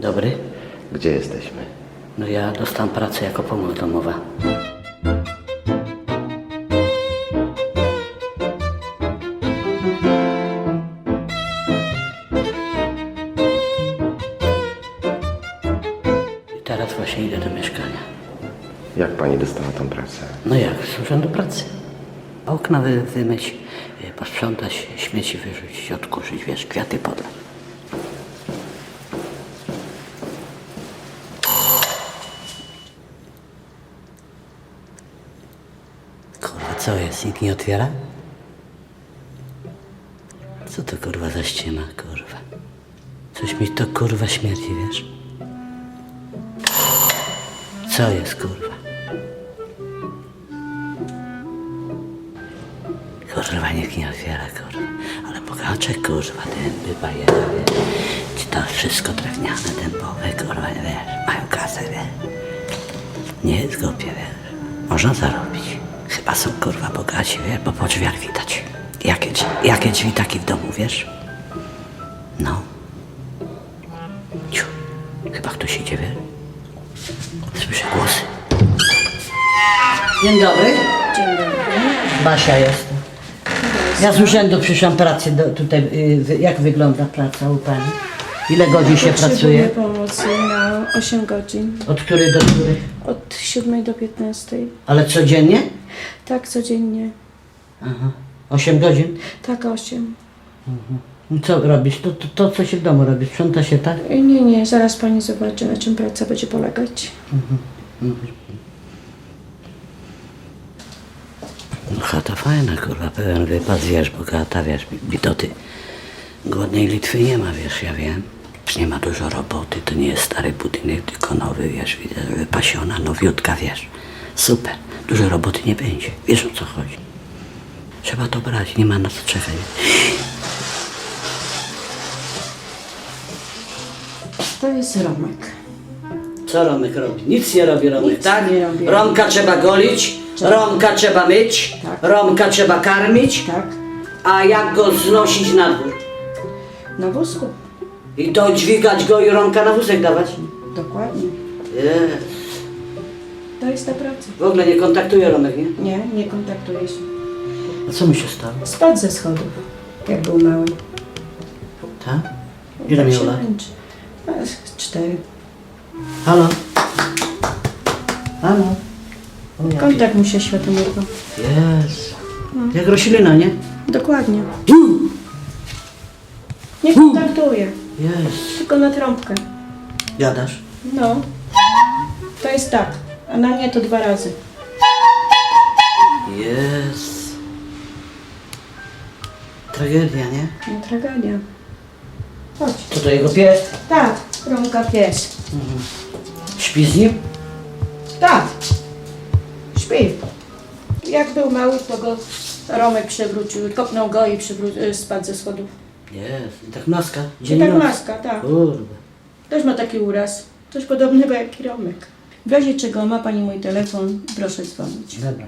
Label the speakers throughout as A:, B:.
A: Dobry.
B: Gdzie jesteśmy?
A: No ja dostałem pracę jako pomoc domowa. I teraz właśnie idę do mieszkania.
B: Jak pani dostała tą pracę?
A: No jak, z urzędu pracy. Okna wy, wymyć, y, posprzątać, śmieci wyrzucić, odkurzyć, wiesz, kwiaty podlać. Kurwa, co jest? Nikt nie otwiera? Co to kurwa za ściema, kurwa? Coś mi to kurwa śmierdzi, wiesz? Co jest, kurwa? Kurwa, nikt nie otwiera, kurwa. Ale bogacze, kurwa, dęby, wiesz. Ci to wszystko drewniane, dębowe, kurwa, wiesz. Mają kasę, wiesz. Nie jest głupie, wiesz. Można zarobić. Chyba są, kurwa, bogaci, wiesz, bo po drzwiach widać. Jakie, drzwi- jakie drzwi taki w domu, wiesz? No. Ciu. Chyba ktoś idzie, wiesz? Słyszę głosy. Dzień dobry.
C: Dzień dobry.
A: Basia jestem. Ja z urzędu przyszłam pracy do, tutaj. y, wy- Jak wygląda praca u pani? Ile godzin się
C: Potrzebuję
A: pracuje?
C: pomocy na 8 godzin.
A: Od której do której?
C: Od 7 do 15.
A: Ale codziennie?
C: Tak, codziennie.
A: Aha. 8 godzin?
C: Tak, 8.
A: No Co robisz? To, to, to co się w domu robi? Sprząta się tak?
C: Nie, nie, zaraz pani zobaczy, na czym praca będzie polegać.
A: No chata fajna, kurwa, pełen wypad, wiesz, bogata, wiesz, bitoty. Głodnej Litwy nie ma, wiesz, ja wiem. Nie ma dużo roboty, to nie jest stary budynek, tylko nowy, wiesz, widzę, wypasiona, nowiutka, wiesz. Super, dużo roboty nie będzie, wiesz o co chodzi. Trzeba to brać, nie ma na co czekać.
C: To jest Romek.
A: Co Romek robi? Nic nie robi Romek,
C: Nic
A: tak?
C: nie robi.
A: Romka trzeba golić, Romka trzeba myć,
C: Tak.
A: Romka trzeba karmić,
C: Tak,
A: a jak go znosić na dwór?
C: na wózku.
A: I to dźwigać go i Romka na wózek dawać?
C: Dokładnie.
A: Jest.
C: To jest ta praca.
A: W ogóle nie kontaktuje Romek, nie?
C: Nie, nie kontaktuję się.
A: A co mu się stało?
C: Spadł ze schodów, jak był mały.
A: Tak? Ile
C: Tak
A: miał lat?
C: A, Cztery.
A: Halo? Halo? O,
C: Kontakt mu się urwał.
A: Jest. Jak roślina, nie?
C: Dokładnie. Nie kontaktuje,
A: Jest.
C: tylko na trąbkę.
A: Gadasz?
C: No. To jest tak, a na mnie to dwa razy.
A: Jest. Tragedia, nie?
C: No tragedia. Chodź.
A: Co to jego pies?
C: Tak, Romka pies.
A: Śpi z nim?
C: Tak. Śpi. Jak był mały, to go Romek przewrócił, kopnął go i przewró- y, spadł ze schodów.
A: Jest. I tak maska.
C: I
A: Dzień
C: tak
A: noc.
C: maska, tak.
A: Kurde.
C: Też ma taki uraz. Coś podobnego jak Romek. W razie czego ma Pani mój telefon, proszę dzwonić.
A: Dobra.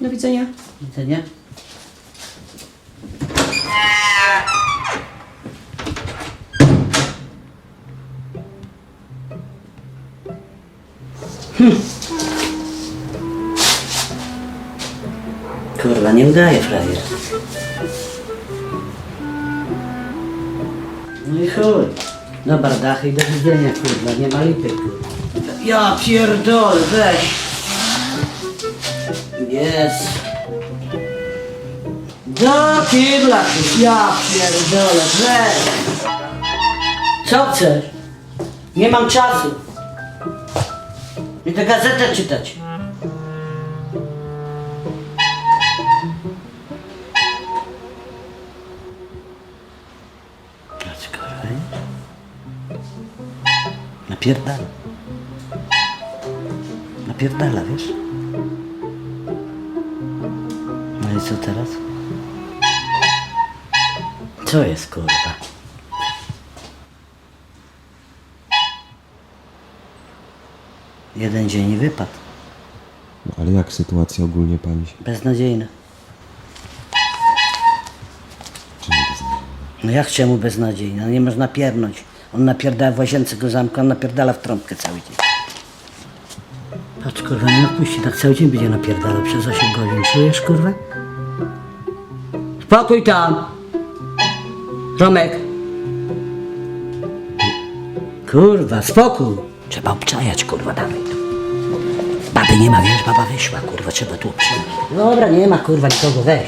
C: Do widzenia.
A: Widzenia. Kurwa, nie udaje frajer. No i chuj. No bardachy i do widzenia, kurwa, nie ma lipy, kurwa. Ja pierdolę, weź. Jest. Do kibla, ja pierdolę, weź. Co chcesz? Nie mam czasu. Idę gazetę czytać. Napierdala. Napierdala, wiesz? No i co teraz? Co jest kurwa? Jeden dzień i wypadł.
D: No, ale jak sytuacja ogólnie pani się...
A: Beznadziejna.
D: Czemu beznadziejna?
A: No jak czemu beznadziejna? Nie można piernąć. On napierdala w łazience go zamka, on napierdala w trąbkę cały dzień. Patrz kurwa, nie odpuści, tak cały dzień będzie napierdalał przez 8 godzin. Czujesz kurwa? Spokój tam! Romek! Kurwa, spokój! Trzeba obczajać, kurwa, tu. Baby nie ma, wiesz, baba wyszła, kurwa, trzeba tu obczajać. Dobra, nie ma, kurwa, nikogo, weź.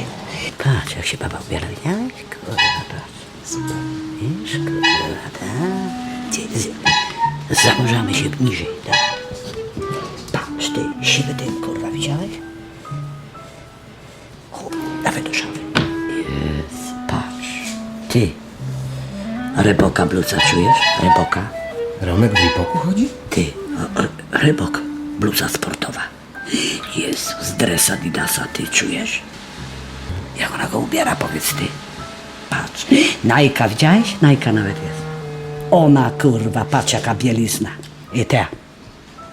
A: Patrz, jak się baba ubiera, widziałeś? Kurwa, patrz. Wiesz, kurwa, tak? Zanurzamy się niżej, tak? Patrz, ty, siwy dym, kurwa, widziałeś? Chłop, dawaj do szafy. Jest, patrz. Ty, Reboka bluza czujesz? Reboka?
D: Romek w Lipoku chodzi?
A: Ty, o, o, Rybok, bluza sportowa. Jezus, dres Adidasa, ty czujesz? Jak ona go ubiera, powiedz ty. Patrz, Najka, widziałeś? Najka nawet jest. Ona, kurwa, patrz jaka bielizna. I te.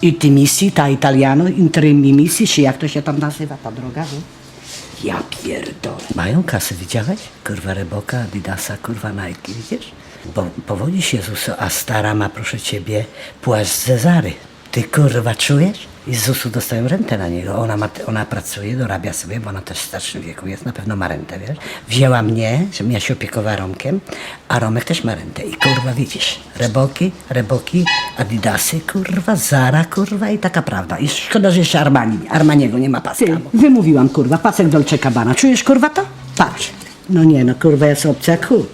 A: I ty misji, ta italiano, interimi misji, czy jak to się tam nazywa, ta droga, wie? Ja pierdolę. Mają kasę, widziałeś? Kurwa Reboka, Adidasa, kurwa Nike, widzisz? Bo powodzi się Jezusu, a stara ma, proszę ciebie, płaszcz Cezary. Ty kurwa czujesz? I z ZUS-u dostają rentę na niego. Ona, ma, ona pracuje, dorabia sobie, bo ona też w starszym wieku jest, na pewno ma rentę, wiesz? Wzięła mnie, żebym ja się opiekowała Romkiem, a Romek też ma rentę. I kurwa widzisz, Reboki, Reboki, Adidasy, kurwa, Zara, kurwa i taka prawda. I szkoda, że jeszcze Armani, Armaniego nie ma paska. Ty, wymówiłam, kurwa, pasek Dolce Cabana. Czujesz, kurwa, to? Patrz. No nie, no kurwa, jest opcja chuj.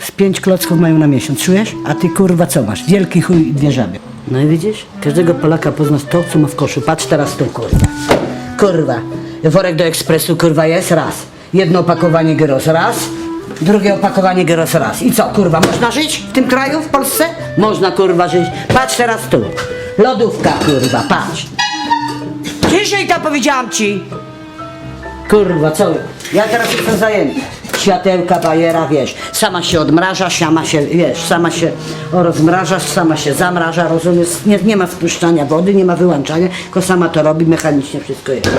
A: Z pięć klocków mają na miesiąc, czujesz? A ty kurwa co masz? Wielki chuj i dwie żaby. No i widzisz? Każdego Polaka poznasz to, co ma w koszu. Patrz teraz tu, kurwa. Kurwa. Worek do ekspresu, kurwa, jest raz. Jedno opakowanie gyros, raz. Drugie opakowanie gyros, raz. I co, kurwa, można żyć w tym kraju, w Polsce? Można, kurwa, żyć. Patrz teraz tu. Lodówka, kurwa, patrz. Ciszej tam powiedziałam ci. Kurwa, co? Ja teraz jestem zajęty. Światełka, bajera, wiesz, sama się odmraża, sama się, wiesz, sama się rozmraża, sama się zamraża, rozumiesz? Nie, nie ma wpuszczania wody, nie ma wyłączania, tylko sama to robi, mechanicznie wszystko jest.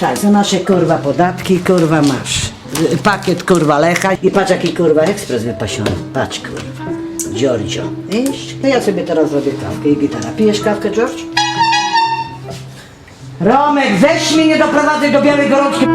A: Tak, za nasze kurwa podatki, kurwa masz. Y, Pakiet kurwa Lecha i patrz jaki kurwa ekspres wypasiony. Patrz kurwa. Giorgio. Wiesz? No ja sobie teraz robię kawkę i gitara. Pijesz kawkę, George? Romek, weź mnie, nie doprowadzaj do białej gorączki.